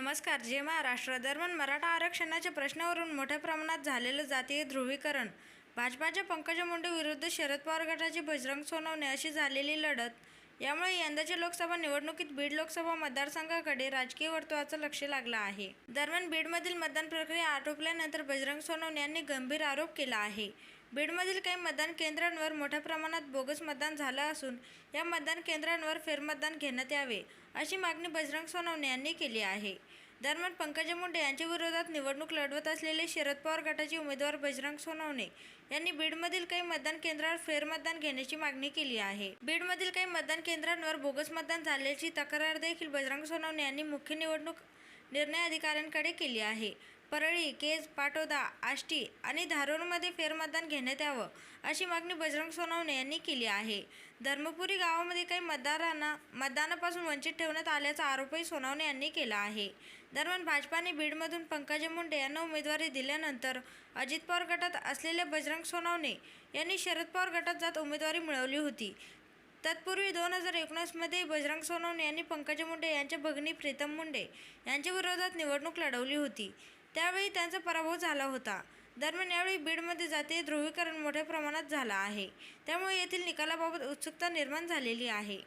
नमस्कार जे महाराष्ट्र दरम्यान मराठा आरक्षणाच्या प्रश्नावरून मोठ्या प्रमाणात झालेलं जातीय ध्रुवीकरण भाजपाच्या पंकजा मुंडे विरुद्ध शरद पवार गटाचे बजरंग सोनवणे अशी झालेली लढत यामुळे यंदाच्या लोकसभा निवडणुकीत बीड लोकसभा मतदारसंघाकडे राजकीय वर्तुळाचं लक्ष लागलं आहे. दरम्यान बीडमधील मतदान प्रक्रिया आटोपल्यानंतर बजरंग सोनवणे यांनी गंभीर आरोप केला आहे. बीडमधील काही मतदान केंद्रांवर मोठ्या प्रमाणात बोगस मतदान झालं असून या मतदान केंद्रांवर फेरमतदान घेण्यात यावे अशी मागणी बजरंग सोनवणे यांनी केली आहे. दरम्यान पंकजा मुंडे यांच्या विरोधात निवडणूक लढवत असलेले शरद पवार गटाचे उमेदवार बजरंग सोनवणे यांनी बीडमधील काही मतदान केंद्रावर फेरमतदान घेण्याची मागणी केली आहे. बीडमधील काही मतदान केंद्रांवर बोगस मतदान झाल्याची तक्रार देखील बजरंग सोनवणे यांनी मुख्य निवडणूक निर्णय अधिकाऱ्यांकडे केली आहे. परळी केज पाटोदा आष्टी आणि धारोरमध्ये फेरमतदान घेण्यात यावं अशी मागणी बजरंग सोनवणे यांनी केली आहे. धर्मपुरी गावामध्ये काही मतदारांना मतदानापासून वंचित ठेवण्यात आल्याचा आरोपही सोनवणे यांनी केला आहे. दरम्यान भाजपाने बीडमधून पंकजा मुंडे यांना उमेदवारी दिल्यानंतर अजित पवार गटात असलेल्या बजरंग सोनवणे यांनी शरद पवार गटात जात उमेदवारी मिळवली होती. तत्पूर्वी दोन हजार एकोणीसमध्ये बजरंग सोनवणे यांनी पंकजा मुंडे यांच्या भगिनी प्रीतम मुंडे यांच्या विरोधात निवडणूक लढवली होती. त्यावेळी त्यांचा पराभव झाला होता. दरम्यान यावेळी बीडमध्ये जातीय ध्रुवीकरण मोठ्या प्रमाणात झाला आहे. त्यामुळे येथील निकालाबाबत उत्सुकता निर्माण झालेली आहे.